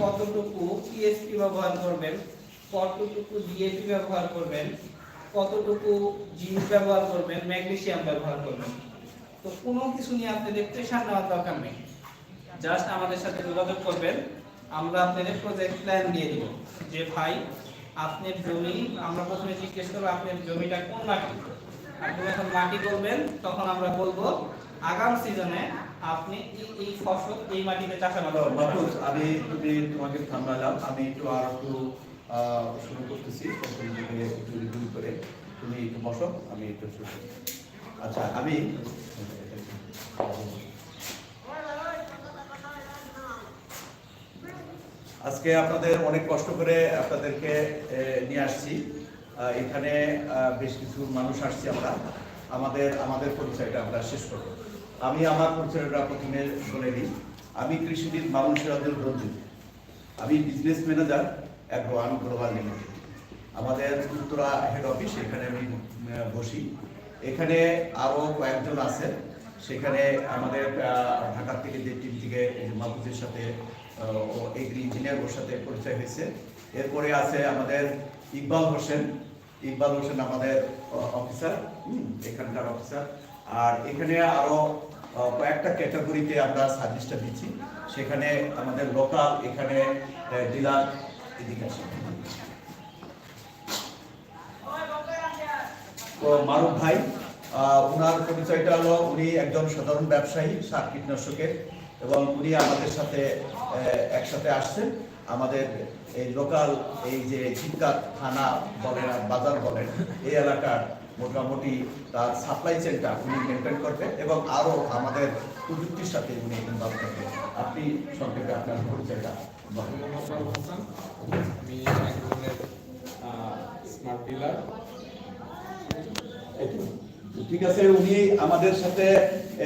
কতটুকু টিএসপি ব্যবহার করবেন, কতটুকু ডিএপি ব্যবহার করবেন, কতটুকু জিঙ্ক ব্যবহার করবেন ম্যাগনেসিয়াম ব্যবহার করবেন। তো কোনো কিছু নিয়ে আপনাদের প্রেশার নেওয়ার দরকার নেই। জাস্ট আমাদের সাথে যোগাযোগ করবেন, আমরা আপনাদের প্রজেক্ট প্ল্যান দিয়ে দিব। যে ভাই, আপনার জমি, আমরা প্রথমে জিজ্ঞেস করব আপনার জমিটা কোন মাটি? যখন মাটি করবেন, তখন আমরা বলব, আগাম সিজনে আপনি এই ফসল এই মাটিতে চাষাবাদ করবেন। আমি তুমি তোমাকে থামালাম আমি একটু আর একটু শুরু করতেছি। দিকে একটু করে। তুমি একটু বসো, আমি একটু শুরু আচ্ছা আমি আজকে আপনাদের অনেক কষ্ট করে আপনাদেরকে নিয়ে আসছি। এখানে বেশ কিছু মানুষ আসছি আমরা। আমাদের আমাদের পরিচয়টা আমরা শেষ করব। আমি আমার পরিচয়টা প্রথমে বলে দিই আমি কৃষিবিদ মানুষের রঞ্জিত। আমি বিজনেস ম্যানেজার অ্যাগ্রোয়ান গ্লোবাল লিমিটেড আমাদের উত্তরা হেড অফিস এখানে আমি বসি। এখানে আরও কয়েকজন আছে সেখানে আমাদের ঢাকা থেকে যে টিম থেকে মাহফুজের সাথে এগ্রি ইঞ্জিনিয়ার ওর সাথে পরিচয় হয়েছে। এরপরে আছে আমাদের ইকবাল হোসেন। ইকবাল হোসেন আমাদের অফিসার এখানকার অফিসার আর এখানে আরও কয়েকটা ক্যাটাগরিতে আমরা সার্ভিসটা দিচ্ছি। সেখানে আমাদের লোকাল এখানে ডিলার এদিকে তো মারুফ ভাই ওনার পরিচয়টা হলো উনি একজন সাধারণ ব্যবসায়ী, সার কীটনাশকের, এবং উনি আমাদের সাথে একসাথে আসছেন। আমাদের এই লোকাল এই যে চিৎকার থানা বলেন আর বাজার বলেন এই এলাকার মোটামুটি তার সাপ্লাই চেনটা উনি মেনটেন করবেন এবং আরও আমাদের প্রযুক্তির সাথে উনি ইনভলভ থাকবেন আপনি সংক্ষেপে আপনার পরিচয়টা বলেন। মোহাম্মদ হাসান। আমি এক ধরনের স্মার্ট ডিলার ঠিক আছে উনি আমাদের সাথে